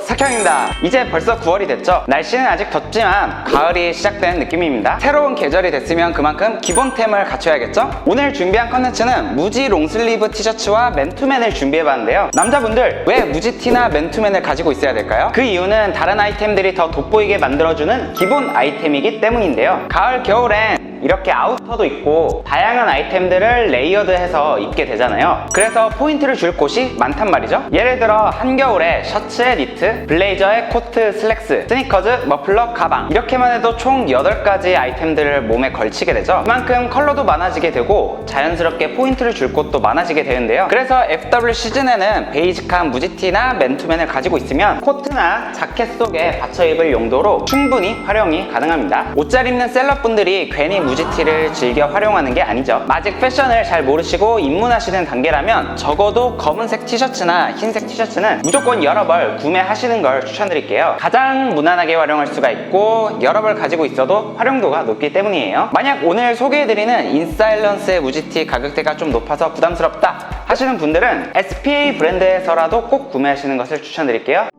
석형입니다. 이제 벌써 9월이 됐죠? 날씨는 아직 덥지만 가을이 시작된 느낌입니다. 새로운 계절이 됐으면 그만큼 기본템을 갖춰야겠죠? 오늘 준비한 컨텐츠는 무지 롱슬리브 티셔츠와 맨투맨을 준비해봤는데요. 남자분들 왜 무지티나 맨투맨을 가지고 있어야 될까요? 그 이유는 다른 아이템들이 더 돋보이게 만들어주는 기본 아이템이기 때문인데요. 가을, 겨울엔 이렇게 아우터도 있고 다양한 아이템들을 레이어드해서 입게 되잖아요. 그래서 포인트를 줄 곳이 많단 말이죠. 예를 들어 한겨울에 셔츠에 니트, 블레이저에 코트, 슬랙스, 스니커즈, 머플러, 가방. 이렇게만 해도 총 8가지 아이템들을 몸에 걸치게 되죠. 그만큼 컬러도 많아지게 되고 자연스럽게 포인트를 줄 곳도 많아지게 되는데요. 그래서 FW 시즌에는 베이직한 무지티나 맨투맨을 가지고 있으면 코트나 자켓 속에 받쳐 입을 용도로 충분히 활용이 가능합니다. 옷 잘 입는 셀럽분들이 괜히 무지티를 즐겨 활용하는 게 아니죠. 아직 패션을 잘 모르시고 입문하시는 단계라면 적어도 검은색 티셔츠나 흰색 티셔츠는 무조건 여러 벌 구매하시는 걸 추천드릴게요. 가장 무난하게 활용할 수가 있고 여러 벌 가지고 있어도 활용도가 높기 때문이에요. 만약 오늘 소개해드리는 인사일런스의 무지티 가격대가 좀 높아서 부담스럽다 하시는 분들은 SPA 브랜드에서라도 꼭 구매하시는 것을 추천드릴게요.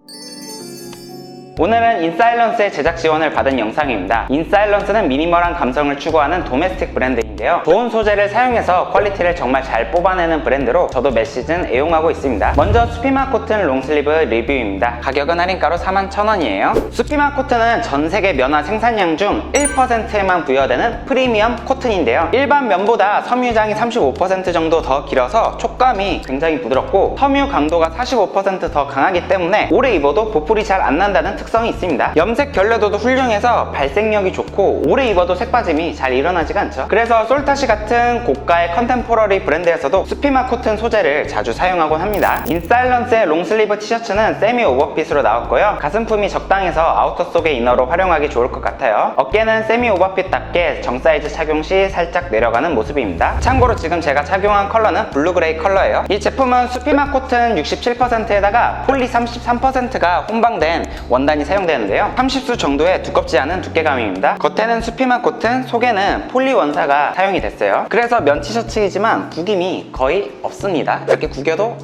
오늘은 인사일런스의 제작 지원을 받은 영상입니다. 인사일런스는 미니멀한 감성을 추구하는 도메스틱 브랜드인데요. 좋은 소재를 사용해서 퀄리티를 정말 잘 뽑아내는 브랜드로 저도 몇 시즌 애용하고 있습니다. 먼저 수피마 코튼 롱슬리브 리뷰입니다. 가격은 할인가로 41,000원이에요. 수피마 코튼은 전 세계 면화 생산량 중 1%에만 부여되는 프리미엄 코튼인데요. 일반 면보다 섬유장이 35% 정도 더 길어서 촉감이 굉장히 부드럽고 섬유 강도가 45%더 강하기 때문에 오래 입어도 보풀이 잘 안 난다는 특성이 있습니다. 염색 결례도도 훌륭해서 발색력이 좋고 오래 입어도 색빠짐이 잘 일어나지가 않죠. 그래서 솔타시 같은 고가의 컨템포러리 브랜드에서도 수피마 코튼 소재를 자주 사용하곤 합니다. 인사일런스의 롱슬리브 티셔츠는 세미 오버핏으로 나왔고요. 가슴품이 적당해서 아우터 속의 이너로 활용하기 좋을 것 같아요. 어깨는 세미 오버핏답게 정 사이즈 착용 시 살짝 내려가는 모습입니다. 참고로 지금 제가 착용한 컬러는 블루 그레이 컬러예요. 이 제품은 수피마 코튼 67%에다가 폴리 33%가 혼방된 원단 이 사용되는데요. 30수 정도의 두껍지 않은 두께감입니다. 겉에는 수피마 코튼, 속에는 폴리 원사가 사용이 됐어요. 그래서 면 티셔츠이지만 구김이 거의 없습니다. 이렇게 구겨도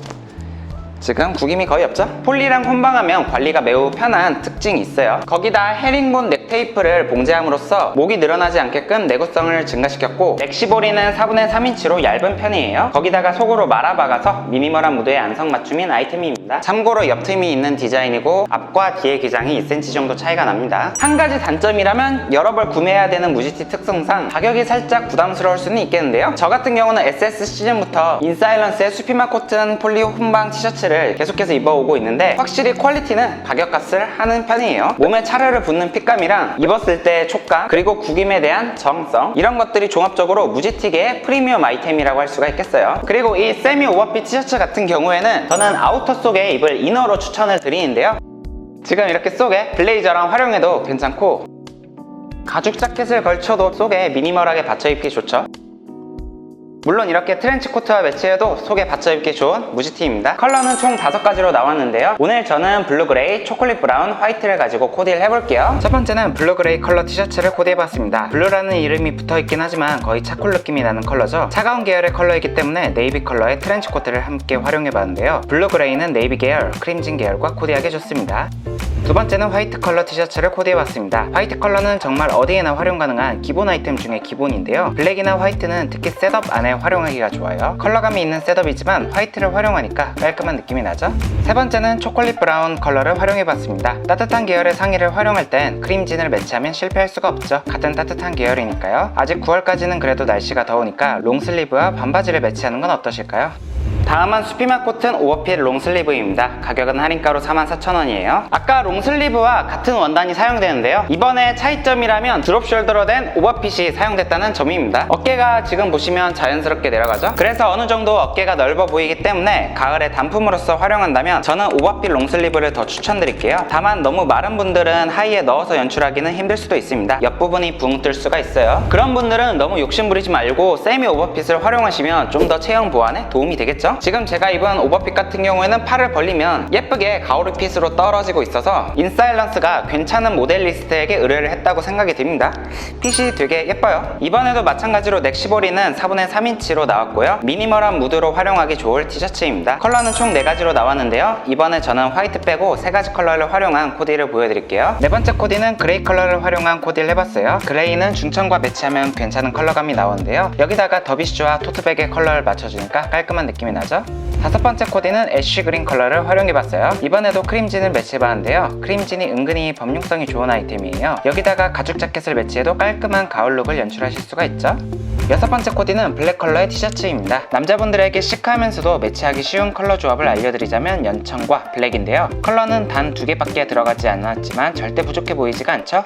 지금 구김이 거의 없죠? 폴리랑 혼방하면 관리가 매우 편한 특징이 있어요. 거기다 헤링본 넥테이프를 봉제함으로써 목이 늘어나지 않게끔 내구성을 증가시켰고 렉시보리는 4분의 3인치로 얇은 편이에요. 거기다가 속으로 말아박아서 미니멀한 무드에 안성맞춤인 아이템입니다. 참고로 옆트임이 있는 디자인이고 앞과 뒤의 기장이 2cm 정도 차이가 납니다. 한 가지 단점이라면 여러 벌 구매해야 되는 무지티 특성상 가격이 살짝 부담스러울 수는 있겠는데요. 저 같은 경우는 SS 시즌부터 인사일런스의 수피마 코튼 폴리 혼방 티셔츠를 계속해서 입어오고 있는데 확실히 퀄리티는 가격값을 하는 편이에요. 몸에 차르르 붙는 핏감이랑 입었을 때 촉감 그리고 구김에 대한 정성 이런 것들이 종합적으로 무지티계의 프리미엄 아이템이라고 할 수가 있겠어요. 그리고 이 세미 오버핏 티셔츠 같은 경우에는 저는 아우터 속에 입을 이너로 추천을 드리는데요. 지금 이렇게 속에 블레이저랑 활용해도 괜찮고 가죽 자켓을 걸쳐도 속에 미니멀하게 받쳐 입기 좋죠. 물론 이렇게 트렌치 코트와 매치해도 속에 받쳐 입기 좋은 무지티입니다. 컬러는 총 5가지로 나왔는데요. 오늘 저는 블루 그레이, 초콜릿 브라운, 화이트를 가지고 코디를 해볼게요. 첫 번째는 블루 그레이 컬러 티셔츠를 코디해봤습니다. 블루라는 이름이 붙어있긴 하지만 거의 차콜 느낌이 나는 컬러죠. 차가운 계열의 컬러이기 때문에 네이비 컬러의 트렌치 코트를 함께 활용해봤는데요. 블루 그레이는 네이비 계열, 크림진 계열과 코디하기 좋습니다. 두 번째는 화이트 컬러 티셔츠를 코디해봤습니다. 화이트 컬러는 정말 어디에나 활용 가능한 기본 아이템 중에 기본인데요. 블랙이나 화이트는 특히 셋업 안에 활용하기가 좋아요. 컬러감이 있는 셋업이지만 화이트를 활용하니까 깔끔한 느낌이 나죠? 세 번째는 초콜릿 브라운 컬러를 활용해봤습니다. 따뜻한 계열의 상의를 활용할 땐 크림진을 매치하면 실패할 수가 없죠. 같은 따뜻한 계열이니까요. 아직 9월까지는 그래도 날씨가 더우니까 롱슬리브와 반바지를 매치하는 건 어떠실까요? 다음은 수피마 코튼 오버핏 롱슬리브입니다. 가격은 할인가로 44,000원이에요. 아까 롱슬리브와 같은 원단이 사용되는데요. 이번에 차이점이라면 드롭 숄더로 된 오버핏이 사용됐다는 점입니다. 어깨가 지금 보시면 자연스럽게 내려가죠? 그래서 어느 정도 어깨가 넓어 보이기 때문에 가을에 단품으로서 활용한다면 저는 오버핏 롱슬리브를 더 추천드릴게요. 다만 너무 마른 분들은 하의에 넣어서 연출하기는 힘들 수도 있습니다. 옆부분이 붕 뜰 수가 있어요. 그런 분들은 너무 욕심 부리지 말고 세미 오버핏을 활용하시면 좀 더 체형 보완에 도움이 되겠죠? 지금 제가 입은 오버핏 같은 경우에는 팔을 벌리면 예쁘게 가오리 핏으로 떨어지고 있어서 인사일런스가 괜찮은 모델리스트에게 의뢰를 했다고 생각이 듭니다. 핏이 되게 예뻐요. 이번에도 마찬가지로 넥시보리는 4분의 3인치로 나왔고요. 미니멀한 무드로 활용하기 좋을 티셔츠입니다. 컬러는 총 4가지로 나왔는데요. 이번에 저는 화이트 빼고 3가지 컬러를 활용한 코디를 보여드릴게요. 네 번째 코디는 그레이 컬러를 활용한 코디를 해봤어요. 그레이는 중천과 매치하면 괜찮은 컬러감이 나오는데요. 여기다가 더비쉬와 토트백의 컬러를 맞춰주니까 깔끔한 느낌이 나 죠? 다섯 번째 코디는 애쉬 그린 컬러를 활용해봤어요. 이번에도 크림진을 매치해봤는데요. 크림진이 은근히 범용성이 좋은 아이템이에요. 여기다가 가죽 자켓을 매치해도 깔끔한 가을 룩을 연출하실 수가 있죠. 여섯 번째 코디는 블랙 컬러의 티셔츠입니다. 남자분들에게 시크하면서도 매치하기 쉬운 컬러 조합을 알려드리자면 연청과 블랙인데요. 컬러는 단 두 개밖에 들어가지 않았지만 절대 부족해 보이지가 않죠?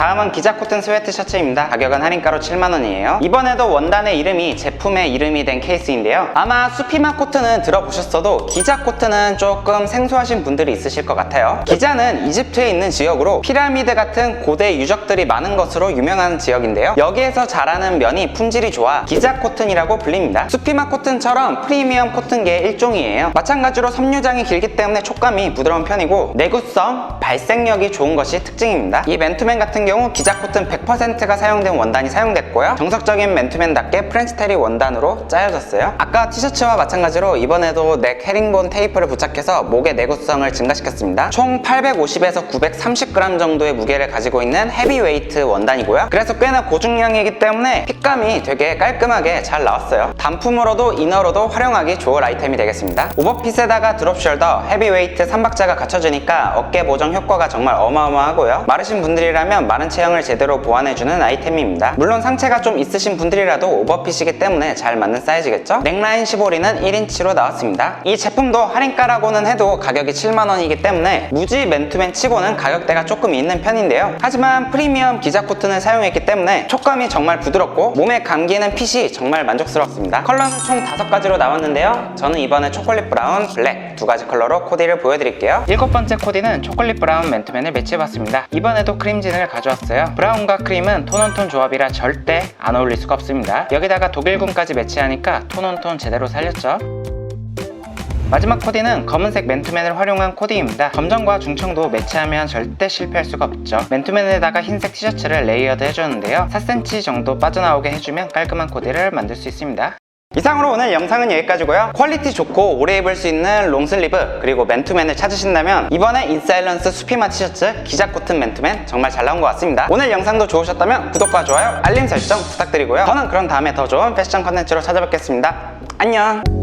다음은 기자 코튼 스웨트 셔츠입니다. 가격은 할인가로 7만원이에요. 이번에도 원단의 이름이 제품의 이름이 된 케이스인데요. 아마 수피마 코트는 들어보셨어도 기자 코트는 조금 생소하신 분들이 있으실 것 같아요. 기자는 이집트에 있는 지역으로 피라미드 같은 고대 유적들이 많은 것으로 유명한 지역인데요. 여기에서 자라는 면이 품질이 좋아 기자 코튼이라고 불립니다. 수피마 코튼처럼 프리미엄 코튼계의 일종이에요. 마찬가지로 섬유장이 길기 때문에 촉감이 부드러운 편이고 내구성, 발색력이 좋은 것이 특징입니다. 이 맨투맨 같은 경우 기자 코튼 100%가 사용된 원단이 사용됐고요. 정석적인 맨투맨답게 프렌치테리 원단으로 짜여졌어요. 아까 티셔츠와 마찬가지로 이번에도 넥 헤링본 테이프를 부착해서 목의 내구성을 증가시켰습니다. 총 850에서 930g 정도의 무게를 가지고 있는 헤비웨이트 원단이고요. 그래서 꽤나 고중량이기 때문에 핏감이 되게 깔끔하게 잘 나왔어요. 단품으로도 이너로도 활용하기 좋을 아이템이 되겠습니다. 오버핏에다가 드롭숄더, 헤비웨이트 3박자가 갖춰주니까 어깨 보정 효과 가 정말 어마어마하고요. 마르신 분들이라면 마른 체형을 제대로 보완해주는 아이템입니다. 물론 상체가 좀 있으신 분들이라도 오버핏이기 때문에 잘 맞는 사이즈겠죠? 넥라인 15리는 1인치로 나왔습니다. 이 제품도 할인가라고는 해도 가격이 7만원이기 때문에 무지 맨투맨 치고는 가격대가 조금 있는 편인데요. 하지만 프리미엄 기자 코튼을 사용했기 때문에 촉감이 정말 부드럽고 몸에 감기는 핏이 정말 만족스럽습니다. 컬러는 총 5가지로 나왔는데요. 저는 이번에 초콜릿 브라운, 블랙 두 가지 컬러로 코디를 보여드릴게요. 일곱 번째 코디는 초콜릿 브라운 맨투맨을 매치해봤습니다. 이번에도 크림 진을 가져왔어요. 브라운과 크림은 톤온톤 조합이라 절대 안 어울릴 수가 없습니다. 여기다가 독일군까지 매치하니까 톤온톤 제대로 살렸죠. 마지막 코디는 검은색 맨투맨을 활용한 코디입니다. 검정과 중청도 매치하면 절대 실패할 수가 없죠. 맨투맨에다가 흰색 티셔츠를 레이어드 해주는데요. 4cm 정도 빠져나오게 해주면 깔끔한 코디를 만들 수 있습니다. 이상으로 오늘 영상은 여기까지고요. 퀄리티 좋고 오래 입을 수 있는 롱슬리브 그리고 맨투맨을 찾으신다면 이번에 인사일런스 수피마 티셔츠 기자 코튼 맨투맨 정말 잘 나온 것 같습니다. 오늘 영상도 좋으셨다면 구독과 좋아요, 알림 설정 부탁드리고요. 저는 그럼 다음에 더 좋은 패션 컨텐츠로 찾아뵙겠습니다. 안녕!